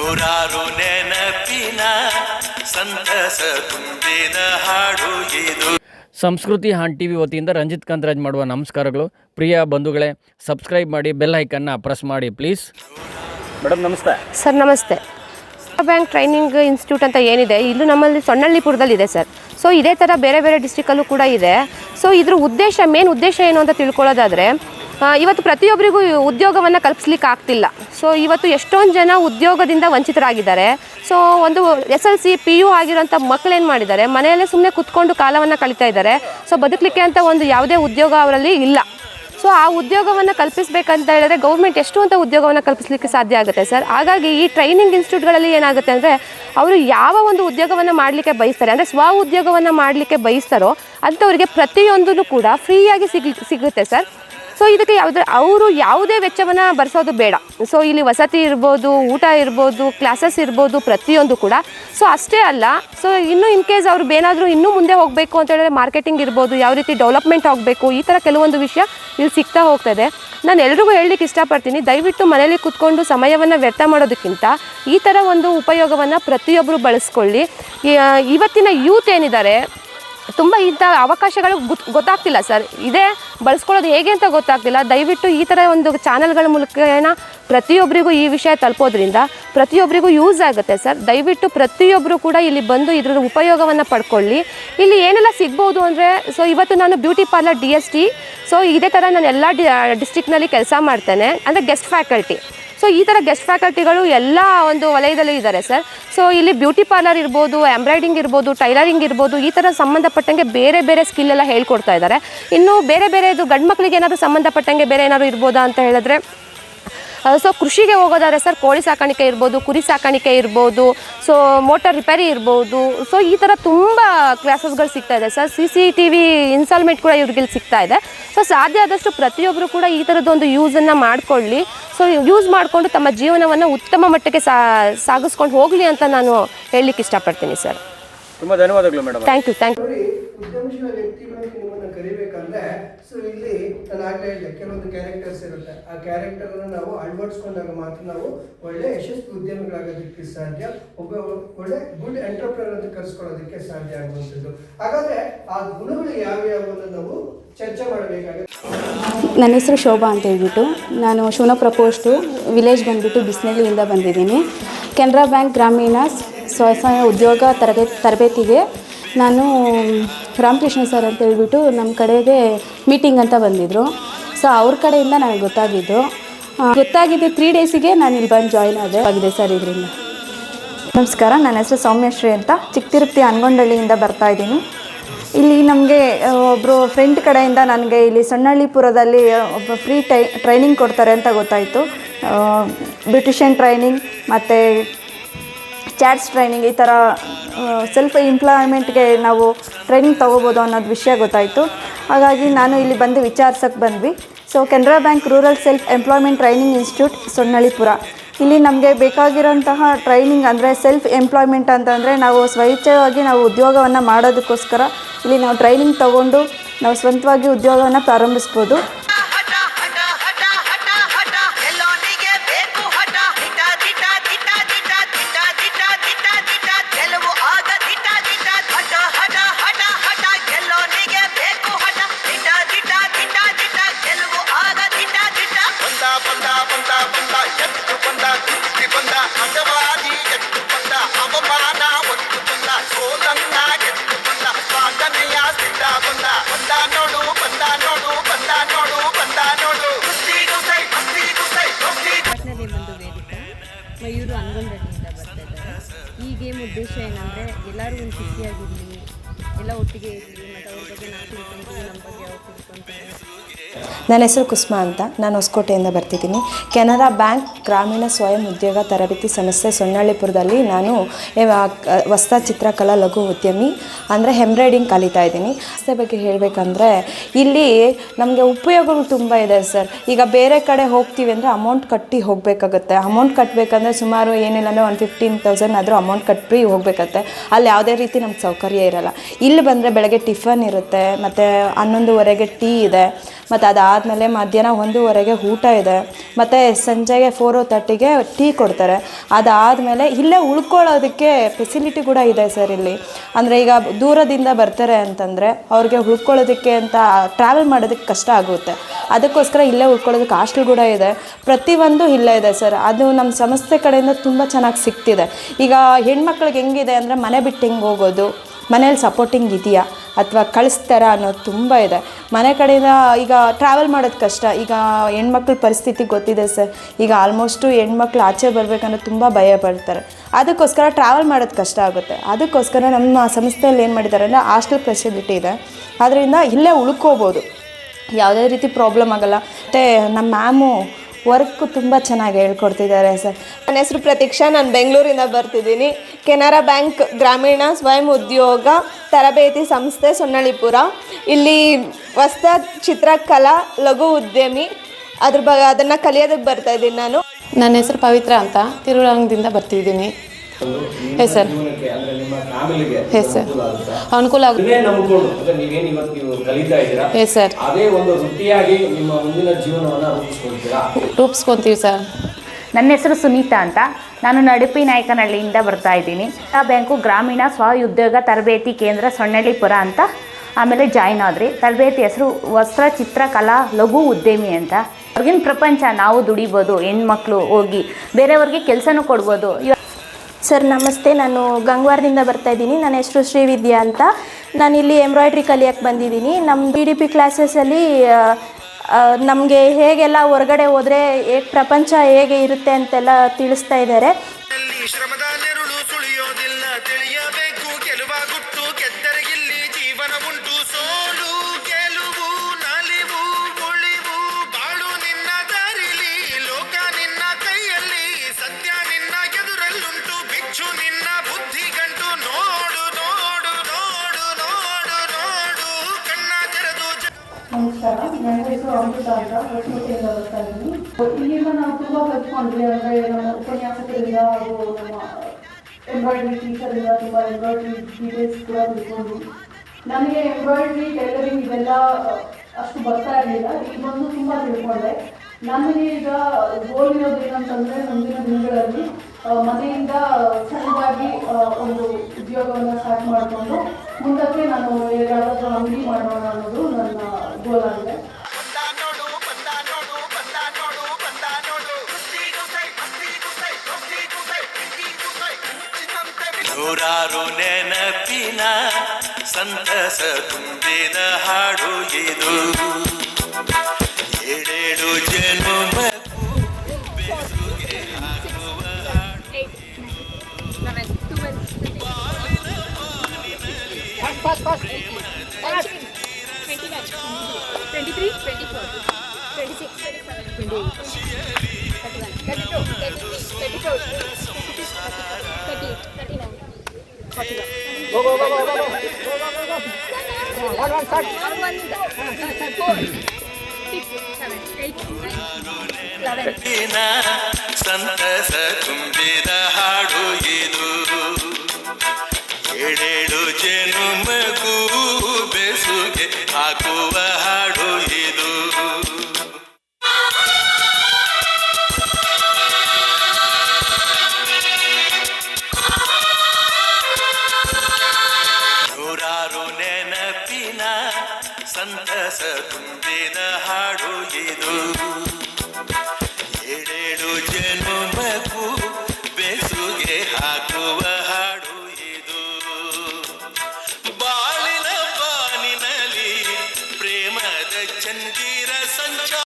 ನೂರಾರು ನೆನಪಿನ ಸಂತಸ ತುಂಬಿದ ಹಾಡು ಇದು. ಸಂಸ್ಕೃತಿ ಹಾನ್ ಟಿ ವಿ ವತಿಯಿಂದ ರಂಜಿತ್ ಕಾಂತರಾಜ್ ಮಾಡುವ ನಮಸ್ಕಾರಗಳು. ಪ್ರಿಯ ಬಂಧುಗಳೇ ಸಬ್ಸ್ಕ್ರೈಬ್ ಮಾಡಿ ಬೆಲ್ ಐಕನ್ನ ಪ್ರೆಸ್ ಮಾಡಿ ಪ್ಲೀಸ್ ಮೇಡಮ್ ನಮಸ್ತೆ. ಸರ್ ನಮಸ್ತೆ. ಬ್ಯಾಂಕ್ ಟ್ರೈನಿಂಗ್ ಇನ್ಸ್ಟಿಟ್ಯೂಟ್ ಅಂತ ಏನಿದೆ? ಇಲ್ಲೂ ನಮ್ಮಲ್ಲಿ ಸೊನ್ನಳ್ಳಿಪುರದಲ್ಲಿ ಇದೆ ಸರ್. ಸೊ ಇದೇ ಥರ ಬೇರೆ ಬೇರೆ ಡಿಸ್ಟಿಕಲ್ಲೂ ಕೂಡ ಇದೆ. ಸೊ ಇದ್ರ ಉದ್ದೇಶ ಮೇನ್ ಉದ್ದೇಶ ಏನು ಅಂತ ತಿಳ್ಕೊಳ್ಳೋದಾದರೆ ಇವತ್ತು ಪ್ರತಿಯೊಬ್ಬರಿಗೂ ಉದ್ಯೋಗವನ್ನು ಕಲ್ಪಿಸ್ಲಿಕ್ಕೆ ಆಗ್ತಿಲ್ಲ. ಸೊ ಇವತ್ತು ಎಷ್ಟೊಂದು ಜನ ಉದ್ಯೋಗದಿಂದ ವಂಚಿತರಾಗಿದ್ದಾರೆ. ಸೊ ಒಂದು S L C P U ಆಗಿರೋಂಥ ಮಕ್ಕಳು ಏನು ಮಾಡಿದ್ದಾರೆ? ಮನೆಯಲ್ಲೇ ಸುಮ್ಮನೆ ಕುತ್ಕೊಂಡು ಕಾಲವನ್ನು ಕಳೀತಾ ಇದ್ದಾರೆ. ಸೊ ಬದುಕಲಿಕ್ಕೆ ಅಂತ ಒಂದು ಯಾವುದೇ ಉದ್ಯೋಗ ಅವರಲ್ಲಿ ಇಲ್ಲ. ಸೊ ಆ ಉದ್ಯೋಗವನ್ನು ಕಲ್ಪಿಸಬೇಕಂತ ಹೇಳಿದ್ರೆ ಗೌರ್ಮೆಂಟ್ ಎಷ್ಟು ಅಂತ ಉದ್ಯೋಗವನ್ನು ಕಲ್ಪಿಸಲಿಕ್ಕೆ ಸಾಧ್ಯ ಆಗುತ್ತೆ ಸರ್? ಹಾಗಾಗಿ ಈ ಟ್ರೈನಿಂಗ್ ಇನ್ಸ್ಟಿಟ್ಯೂಟ್ಗಳಲ್ಲಿ ಏನಾಗುತ್ತೆ ಅಂದರೆ ಅವರು ಯಾವ ಒಂದು ಉದ್ಯೋಗವನ್ನು ಮಾಡಲಿಕ್ಕೆ ಬಯಸ್ತಾರೆ, ಅಂದರೆ ಸ್ವ ಉದ್ಯೋಗವನ್ನು ಮಾಡಲಿಕ್ಕೆ ಬಯಸ್ತಾರೋ ಅಂಥವ್ರಿಗೆ ಪ್ರತಿಯೊಂದೂ ಕೂಡ ಫ್ರೀಯಾಗಿ ಸಿಗ್ಲಿ ಸಿಗುತ್ತೆ ಸರ್. ಸೊ ಇದಕ್ಕೆ ಯಾವುದೇ ಅವರು ಯಾವುದೇ ವೆಚ್ಚವನ್ನು ಬರೆಸೋದು ಬೇಡ. ಸೊ ಇಲ್ಲಿ ವಸತಿ ಇರ್ಬೋದು, ಊಟ ಇರ್ಬೋದು ಕ್ಲಾಸಸ್ ಇರ್ಬೋದು ಪ್ರತಿಯೊಂದು ಕೂಡ. ಸೊ ಅಷ್ಟೇ ಅಲ್ಲ. ಸೊ ಇನ್ನೂ ಇನ್ ಕೇಸ್ ಅವ್ರು ಏನಾದರೂ ಇನ್ನೂ ಮುಂದೆ ಹೋಗಬೇಕು ಅಂತ ಹೇಳಿದ್ರೆ ಮಾರ್ಕೆಟಿಂಗ್ ಇರ್ಬೋದು, ಯಾವ ರೀತಿ ಡೆವಲಪ್ಮೆಂಟ್ ಆಗಬೇಕು, ಈ ಥರ ಕೆಲವೊಂದು ವಿಷಯ ಇಲ್ಲಿ ಸಿಗ್ತಾ ಹೋಗ್ತದೆ. ನಾನು ಎಲ್ರಿಗೂ ಹೇಳಲಿಕ್ಕೆ ಇಷ್ಟಪಡ್ತೀನಿ, ದಯವಿಟ್ಟು ಮನೇಲಿ ಕೂತ್ಕೊಂಡು ಸಮಯವನ್ನು ವ್ಯರ್ಥ ಮಾಡೋದಕ್ಕಿಂತ ಈ ಥರ ಒಂದು ಉಪಯೋಗವನ್ನು ಪ್ರತಿಯೊಬ್ಬರು ಬಳಸ್ಕೊಳ್ಳಿ. ಇವತ್ತಿನ ಯೂತ್ ಏನಿದ್ದಾರೆ ತುಂಬ ಇಂಥ ಅವಕಾಶಗಳು ಗೊತ್, ಗೊತ್ತಾಗ್ತಿಲ್ಲ ಸರ್. ಇದೇ ಬಳಸ್ಕೊಳ್ಳೋದು ಹೇಗೆ ಅಂತ ಗೊತ್ತಾಗ್ತಿಲ್ಲ. ದಯವಿಟ್ಟು ಈ ಥರ ಒಂದು ಚಾನಲ್ಗಳ ಮೂಲಕನ ಪ್ರತಿಯೊಬ್ಬರಿಗೂ ಈ ವಿಷಯ ತಲುಪೋದ್ರಿಂದ ಪ್ರತಿಯೊಬ್ಬರಿಗೂ ಯೂಸ್ ಆಗುತ್ತೆ ಸರ್. ದಯವಿಟ್ಟು ಪ್ರತಿಯೊಬ್ಬರು ಕೂಡ ಇಲ್ಲಿ ಬಂದು ಇದರ ಉಪಯೋಗವನ್ನು ಪಡ್ಕೊಳ್ಳಿ. ಇಲ್ಲಿ ಏನೆಲ್ಲ ಸಿಗ್ಬೋದು ಅಂದರೆ, ಸೊ ಇವತ್ತು ನಾನು beauty parlour D S T, so ಇದೇ ಥರ ನಾನು ಎಲ್ಲ ಡಿ ಡಿಸ್ಟಿಕ್ನಲ್ಲಿ ಕೆಲಸ ಮಾಡ್ತೇನೆ. ಅಂದರೆ ಗೆಸ್ಟ್ ಫ್ಯಾಕಲ್ಟಿ ಸೊ ಈ ಥರ ಗೆಸ್ಟ್ ಫ್ಯಾಕಲ್ಟಿಗಳು ಎಲ್ಲ ಒಂದು ವಲಯದಲ್ಲೂ ಇದ್ದಾರೆ ಸರ್ ಸೊ ಇಲ್ಲಿ ಬ್ಯೂಟಿ ಪಾರ್ಲರ್ ಇರ್ಬೋದು ಎಂಬ್ರಾಯ್ಡಿಂಗ್ ಇರ್ಬೋದು ಟೈಲರಿಂಗ್ ಇರ್ಬೋದು, ಈ ಥರ ಸಂಬಂಧಪಟ್ಟಂಗೆ ಬೇರೆ ಬೇರೆ ಸ್ಕಿಲ್ ಎಲ್ಲ ಹೇಳ್ಕೊಡ್ತಾ ಇದ್ದಾರೆ ಇನ್ನು ಬೇರೆ ಬೇರೆದು ಗಂಡು ಮಕ್ಕಳಿಗೆ ಏನಾದರೂ ಸಂಬಂಧಪಟ್ಟಂಗೆ ಬೇರೆ ಏನಾದರೂ ಇರ್ಬೋದಾ ಅಂತ ಹೇಳಿದ್ರೆ ಸೊ ಕೃಷಿಗೆ ಹೋಗೋದಾದ್ರೆ ಸರ್ ಕೋಳಿ ಸಾಕಾಣಿಕೆ ಇರ್ಬೋದು ಕುರಿ ಸಾಕಾಣಿಕೆ ಇರ್ಬೋದು ಸೊ ಮೋಟರ್ ರಿಪೇರಿ ಇರ್ಬೋದು ಸೊ ಈ ಥರ ತುಂಬ ಕ್ಲಾಸಸ್ಗಳು ಸಿಗ್ತಾ ಇದೆ sir. C C T V instalment ಕೂಡ ಇವ್ರಿಗೆ ಇಲ್ಲಿ ಸಿಗ್ತಾ ಇದೆ. ಸೊ ಸಾಧ್ಯ ಆದಷ್ಟು ಪ್ರತಿಯೊಬ್ಬರು ಕೂಡ ಈ ಥರದ್ದೊಂದು ಯೂಸನ್ನು ಮಾಡಿಕೊಳ್ಳಿ. ಸೊ ಯೂಸ್ ಮಾಡಿಕೊಂಡು ತಮ್ಮ ಜೀವನವನ್ನು ಉತ್ತಮ ಮಟ್ಟಕ್ಕೆ ಸಾ ಸಾಗಿಸ್ಕೊಂಡು ಹೋಗಲಿ ಅಂತ ನಾನು ಹೇಳಲಿಕ್ಕೆ ಇಷ್ಟಪಡ್ತೀನಿ ಸರ್. ತುಂಬ ಧನ್ಯವಾದಗಳು madam thank you thank you so ಇಲ್ಲಿ ನಾನು ಆಗಲೇ ಹೇಳಿದೆ ಕೆಲವೊಂದು ಕ್ಯಾರೆಕ್ಟರ್ಸ್ ಇರುತ್ತೆ. ಆ ಕ್ಯಾರೆಕ್ಟರ್ ನಾವು ಅಳವಡಿಸ್ಕೊಂಡಾಗ ಮಾತ್ರ ನಾವು ಒಳ್ಳೆ ಯಶಸ್ವಿ ಉದ್ಯಮಿಗಳಾಗೋದಕ್ಕೆ ಸಾಧ್ಯ. ಒಬ್ಬ ಒಳ್ಳೆ ಗುಡ್ ಎಂಟರ್ಪ್ರನರ್ ಅಂತ ಕರ್ಸ್ಕೊಳ್ಳೋದಕ್ಕೆ ಸಾಧ್ಯ ಆಗುವಂಥದ್ದು. ಹಾಗಾದ್ರೆ ಆ ಗುಣಗಳು ಯಾವ್ಯಾವ ನಾವು ಚರ್ಚೆ ಮಾಡಬೇಕಾಗುತ್ತೆ. ನನ್ನ ಹೆಸರು ಶೋಭಾ ಅಂತ ಹೇಳ್ಬಿಟ್ಟು ನಾನು ಶಿವನಪುರ ಪೋಸ್ಟು ವಿಲೇಜ್ ಬಂದುಬಿಟ್ಟು ಬಿಸ್ನಳ್ಳಿಯಿಂದ ಬಂದಿದ್ದೀನಿ. ಕೆನರಾ ಬ್ಯಾಂಕ್ ಗ್ರಾಮೀಣ ಸ್ವಸಹಾಯ ಉದ್ಯೋಗ ತರಬೇತಿ ತರಬೇತಿಗೆ ನಾನು ರಾಮಕೃಷ್ಣ ಸರ್ ಅಂತ ಹೇಳ್ಬಿಟ್ಟು ನಮ್ಮ ಕಡೆಗೆ ಮೀಟಿಂಗ್ ಅಂತ ಬಂದಿದ್ದರು ಸೊ ಅವ್ರ ಕಡೆಯಿಂದ ನನಗೆ ಗೊತ್ತಾಗಿದ್ದು. ಗೊತ್ತಾಗಿದೆ ತ್ರೀ ಡೇಸಿಗೆ ನಾನು ಇಲ್ಲಿ ಬಂದು ಜಾಯ್ನ್ ಆದೆ. ಆಗಿದೆ ಸರ್ ಇದರಿಂದ. ನಮಸ್ಕಾರ, ನನ್ನ ಹೆಸರು ಸೌಮ್ಯಶ್ರೀ ಅಂತ ಚಿಕ್ಕತಿರುಪತಿ ಅನ್ಗೊಂಡಳ್ಳಿಯಿಂದ ಬರ್ತಾ ಇದ್ದೀನಿ. ಇಲ್ಲಿ ನಮಗೆ ಒಬ್ಬರು ಫ್ರೆಂಡ್ ಕಡೆಯಿಂದ ನನಗೆ ಇಲ್ಲಿ ಸೊನ್ನಳ್ಳಿಪುರದಲ್ಲಿ ಒಬ್ಬ ಫ್ರೀ ಟ್ರೈನಿಂಗ್ ಕೊಡ್ತಾರೆ ಅಂತ ಗೊತ್ತಾಯಿತು. ಬ್ಯೂಟಿಷಿಯನ್ ಟ್ರೈನಿಂಗ್ ಮತ್ತು ಚಾಟ್ಸ್ ಟ್ರೈನಿಂಗ್ ಈ ಥರ ಸೆಲ್ಫ್ ಎಂಪ್ಲಾಯ್ಮೆಂಟ್ಗೆ ನಾವು ಟ್ರೈನಿಂಗ್ ತೊಗೋಬೋದು ಅನ್ನೋದು ವಿಷಯ ಗೊತ್ತಾಯಿತು. ಹಾಗಾಗಿ ನಾನು ಇಲ್ಲಿ ಬಂದು ವಿಚಾರ್ಸಕ್ಕೆ ಬಂದ್ವಿ. So Canara bank rural self employment training institute Sonnalipura. ಇಲ್ಲಿ ನಮಗೆ ಬೇಕಾಗಿರೋಂತಹ ಟ್ರೈನಿಂಗ್ ಅಂದರೆ ಸೆಲ್ಫ್ ಎಂಪ್ಲಾಯ್ಮೆಂಟ್ ಅಂತಂದರೆ ನಾವು ಸ್ವಯಚ್ಛವಾಗಿ ನಾವು ಉದ್ಯೋಗವನ್ನು ಮಾಡೋದಕ್ಕೋಸ್ಕರ ಇಲ್ಲಿ ನಾವು ಟ್ರೈನಿಂಗ್ ತೊಗೊಂಡು ನಾವು ಸ್ವಂತವಾಗಿ ಉದ್ಯೋಗವನ್ನು ಪ್ರಾರಂಭಿಸ್ಬೋದು. yıllar önce diye bilmiyorum. ಎಲ್ಲ ಒಟ್ಟಿಗೆ ನನ್ನ ಹೆಸರು ಕುಸ್ಮಾ ಅಂತ. ನಾನು ಹೊಸಕೋಟೆಯಿಂದ ಬರ್ತಿದ್ದೀನಿ. ಕೆನರಾ ಬ್ಯಾಂಕ್ ಗ್ರಾಮೀಣ ಸ್ವಯಂ ಉದ್ಯೋಗ ತರಬೇತಿ ಸಂಸ್ಥೆ ಸೊನ್ನಳ್ಳಿಪುರದಲ್ಲಿ ನಾನು ಹೊಸ ಚಿತ್ರಕಲಾ ಲಘು ಉದ್ಯಮಿ, ಅಂದರೆ ಹೆಂಬ್ರಾಯ್ಡಿಂಗ್ ಕಲಿತಾ ಇದ್ದೀನಿ. ಸಂಸ್ಥೆ ಬಗ್ಗೆ ಹೇಳಬೇಕಂದ್ರೆ, ಇಲ್ಲಿ ನಮಗೆ ಉಪಯೋಗಗಳು ತುಂಬ ಇದೆ ಸರ್. ಈಗ ಬೇರೆ ಕಡೆ ಹೋಗ್ತೀವಿ ಅಂದರೆ ಅಮೌಂಟ್ ಕಟ್ಟಿ ಹೋಗಬೇಕಾಗುತ್ತೆ. ಅಮೌಂಟ್ ಕಟ್ಟಬೇಕಂದ್ರೆ ಸುಮಾರು ಏನಿಲ್ಲ ಅಂದರೆ ಒಂದು ಫಿಫ್ಟೀನ್ ತೌಸಂಡ್ ಆದರೂ ಅಮೌಂಟ್ ಕಟ್ಟಿ ಹೋಗಬೇಕತ್ತೆ ಅಲ್ಲಿ ಯಾವುದೇ ರೀತಿ ನಮ್ಗೆ ಸೌಕರ್ಯ ಇರಲ್ಲ. ಇಲ್ಲಿ ಬಂದರೆ ಬೆಳಗ್ಗೆ ಟಿಫನ್ ಇರುತ್ತೆ, ಮತ್ತು ಹನ್ನೊಂದುವರೆಗೆ ಟೀ ಇದೆ, ಮತ್ತು ಅದಾದಮೇಲೆ ಮಧ್ಯಾಹ್ನ ಒಂದೂವರೆಗೆ ಊಟ ಇದೆ, ಮತ್ತು ಸಂಜೆಗೆ ಫೋರ್ ಓ ತರ್ಟಿಗೆ ಟೀ ಕೊಡ್ತಾರೆ. ಅದಾದಮೇಲೆ ಇಲ್ಲೇ ಉಳ್ಕೊಳ್ಳೋದಕ್ಕೆ ಫೆಸಿಲಿಟಿ ಕೂಡ ಇದೆ ಸರ್ ಇಲ್ಲಿ. ಅಂದರೆ ಈಗ ದೂರದಿಂದ ಬರ್ತಾರೆ ಅಂತಂದರೆ ಅವ್ರಿಗೆ ಉಳ್ಕೊಳ್ಳೋದಕ್ಕೆ ಅಂತ ಟ್ರಾವೆಲ್ ಮಾಡೋದಕ್ಕೆ ಕಷ್ಟ ಆಗುತ್ತೆ. ಅದಕ್ಕೋಸ್ಕರ ಇಲ್ಲೇ ಉಳ್ಕೊಳ್ಳೋದಕ್ಕೆ ಹಾಸ್ಟೆಲ್ ಕೂಡ ಇದೆ. ಪ್ರತಿಯೊಂದು ಇಲ್ಲೇ ಇದೆ ಸರ್ ಅದು ನಮ್ಮ ಸಂಸ್ಥೆ ಕಡೆಯಿಂದ ತುಂಬ ಚೆನ್ನಾಗಿ ಸಿಗ್ತಿದೆ. ಈಗ ಹೆಣ್ಮಕ್ಳಿಗೆ ಹೆಂಗಿದೆ ಅಂದರೆ ಮನೆ ಬಿಟ್ಟು ಹೆಂಗೆ ಹೋಗೋದು? ಮನೇಲಿ ಸಪೋರ್ಟಿಂಗ್ ಇದೆಯಾ ಅಥವಾ ಕಳಿಸ್ತಾರ ಅನ್ನೋದು ತುಂಬ ಇದೆ. ಮನೆ ಕಡೆಯಿಂದ ಈಗ ಟ್ರಾವೆಲ್ ಮಾಡೋದು ಕಷ್ಟ. ಈಗ ಹೆಣ್ಮಕ್ಳ ಪರಿಸ್ಥಿತಿ ಗೊತ್ತಿದೆ ಸರ್. ಈಗ ಆಲ್ಮೋಸ್ಟು ಹೆಣ್ಮಕ್ಳು ಆಚೆ ಬರಬೇಕಂದ್ರೆ ತುಂಬ ಭಯ ಪಡ್ತಾರೆ. ಅದಕ್ಕೋಸ್ಕರ ಟ್ರಾವೆಲ್ ಮಾಡೋದು ಕಷ್ಟ ಆಗುತ್ತೆ. ಅದಕ್ಕೋಸ್ಕರ ನಮ್ಮ ಸಂಸ್ಥೆಯಲ್ಲಿ ಏನು ಮಾಡಿದ್ದಾರೆ ಅಂದರೆ ಹಾಸ್ಟೆಲ್ ಫೆಸಿಲಿಟಿ ಇದೆ. ಅದರಿಂದ ಇಲ್ಲೇ ಉಳ್ಕೋಬೋದು. ಯಾವುದೇ ರೀತಿ ಪ್ರಾಬ್ಲಮ್ ಆಗಲ್ಲ. ಮತ್ತು ನಮ್ಮ ಮ್ಯಾಮು ವರ್ಕು ತುಂಬ ಚೆನ್ನಾಗಿ ಹೇಳ್ಕೊಡ್ತಿದ್ದಾರೆ ಸರ್. ನನ್ನ ಹೆಸರು ಪ್ರತೀಕ್ಷಾ, ನಾನು ಬೆಂಗಳೂರಿಂದ ಬರ್ತಿದ್ದೀನಿ. ಕೆನರಾ ಬ್ಯಾಂಕ್ ಗ್ರಾಮೀಣ ಸ್ವಯಂ ಉದ್ಯೋಗ ತರಬೇತಿ ಸಂಸ್ಥೆ ಸೊನ್ನಳಿಪುರ ಇಲ್ಲಿ ಹೊಸ ಚಿತ್ರಕಲಾ ಲಘು ಉದ್ಯಮಿ. ಅದ್ರ ಬಗ್ಗೆ ಅದನ್ನು ಕಲಿಯೋದಕ್ಕೆ ಬರ್ತಾ ಇದ್ದೀನಿ ನಾನು. ನನ್ನ ಹೆಸರು ಪವಿತ್ರ ಅಂತ ತಿರುಳಂಗದಿಂದ ಬರ್ತಿದ್ದೀನಿ. ಎಸ್ ಸರ್ ಎಸ್ ಸರ್ ಅನುಕೂಲ ಆಗುತ್ತೆ. ಇದನ್ನೇ ನಂಬ್ಕೊಂಡು ಅಂದ್ರೆ ನೀವೇನು ಇವತ್ತು ನೀವು ಕಲಿತಾ ಇದ್ದೀರಾ? ಎಸ್ ಸರ್ ಅದೇ ಒಂದು ವೃತ್ತಿಯಾಗಿ ನಿಮ್ಮ ಮುಂದಿನ ಜೀವನವನ್ನ ರೂಪಿಸ್ಕೊಳ್ತೀರಾ? ರೂಪಿಸ್ಕೊತೀವಿ ಸರ್ ನನ್ನ ಹೆಸರು ಸುನೀತಾ ಅಂತ. ನಾನು ನಡುಪಿ ನಾಯಕನಹಳ್ಳಿಯಿಂದ ಬರ್ತಾ ಇದ್ದೀನಿ. ಆ ಬ್ಯಾಂಕು ಗ್ರಾಮೀಣ ಸ್ವಉದ್ಯೋಗ ತರಬೇತಿ ಕೇಂದ್ರ ಸೊಣ್ಣಳ್ಳಿಪುರ ಅಂತ. ಆಮೇಲೆ ಜಾಯ್ನ್ ಆದ್ರಿ. ತರಬೇತಿ ಹೆಸರು ವಸ್ತ್ರ ಚಿತ್ರಕಲಾ ಲಘು ಉದ್ಯಮಿ ಅಂತ. ಹೊರಗಿನ ಪ್ರಪಂಚ ನಾವು ದುಡಿಬೋದು ಹೆಣ್ಮಕ್ಳು ಹೋಗಿ ಬೇರೆಯವ್ರಿಗೆ ಕೆಲಸನೂ ಕೊಡ್ಬೋದು. ಸರ್, ನಮಸ್ತೆ. ನಾನು ಗಂಗ್ವಾರದಿಂದ ಬರ್ತಾ ಇದ್ದೀನಿ. ನನ್ನ ಹೆಸರು ಶ್ರೀವಿದ್ಯಾ ಅಂತ. ನಾನು ಇಲ್ಲಿ ಎಂಬ್ರಾಯ್ಡ್ರಿ ಕಲಿಯೋಕ್ಕೆ ಬಂದಿದ್ದೀನಿ. ನಮ್ಮ ಡಿ ಡಿ ಪಿ ಕ್ಲಾಸಸಲ್ಲಿ ನಮಗೆ ಹೇಗೆಲ್ಲ ಹೊರಗಡೆ ಹೋದರೆ ಹೇಗೆ ಪ್ರಪಂಚ ಹೇಗೆ ಇರುತ್ತೆ ಅಂತೆಲ್ಲ ತಿಳಿಸ್ತಾ ಇದ್ದಾರೆ. ಹೊಸಮುಟ್ಟಿಯಿಂದ ಬರ್ತಾ ಇದ್ದೀನಿ ಇಲ್ಲಿಂದ ನಾವು ತುಂಬ ಕಲ್ತ್ಕೊಂಡ್ವಿ ಅಂದರೆ ನಮ್ಮ ಉಪನ್ಯಾಸಕರಿಂದ ಹಾಗೂ ನಮ್ಮ ಎಂಬ್ರಾಯ್ಡ್ರಿ ಟೀಚರಿಂದ ತುಂಬ ಎಂಬ್ರಾಯ್ಡ್ರಿ ಡೀಟೇಲ್ಸ್ ಕೂಡ ತಿಳ್ಕೊಂಡು ನನಗೆ ಎಂಬ್ರಾಯ್ಡ್ರಿ ಟೈಲರಿಂಗ್ ಇದೆಲ್ಲ ಅಷ್ಟು ಬರ್ತಾ ಇರಲಿಲ್ಲ ಈಗ ಬಂದು ತುಂಬ ತಿಳ್ಕೊಂಡೆ ನನಗೆ ಈಗ ಗೋಲ್ ಇರೋದು ಏನಂತಂದರೆ, ಮುಂದಿನ ದಿನಗಳಲ್ಲಿ ಮನೆಯಿಂದ ನೂರಾರು ನೆನಪಿನ ಸಂತಸ ತುಂಬಿದ ಹಾಡು ಇದು ಏಳೇಳು ಜನುಮ ನೆನಪಿನ ಸಂತಸ ತುಂಬಿದ ಹಾಡು ಇದು. ಏಳೇಳು ಜನುಮಗೂ ಬೆಸುಗೆ ಹಾಕುವ ತುಂಬಿದ ಹಾಡು ಇದು. ಏಳೇಳು ಜನುಮಕ್ಕೂ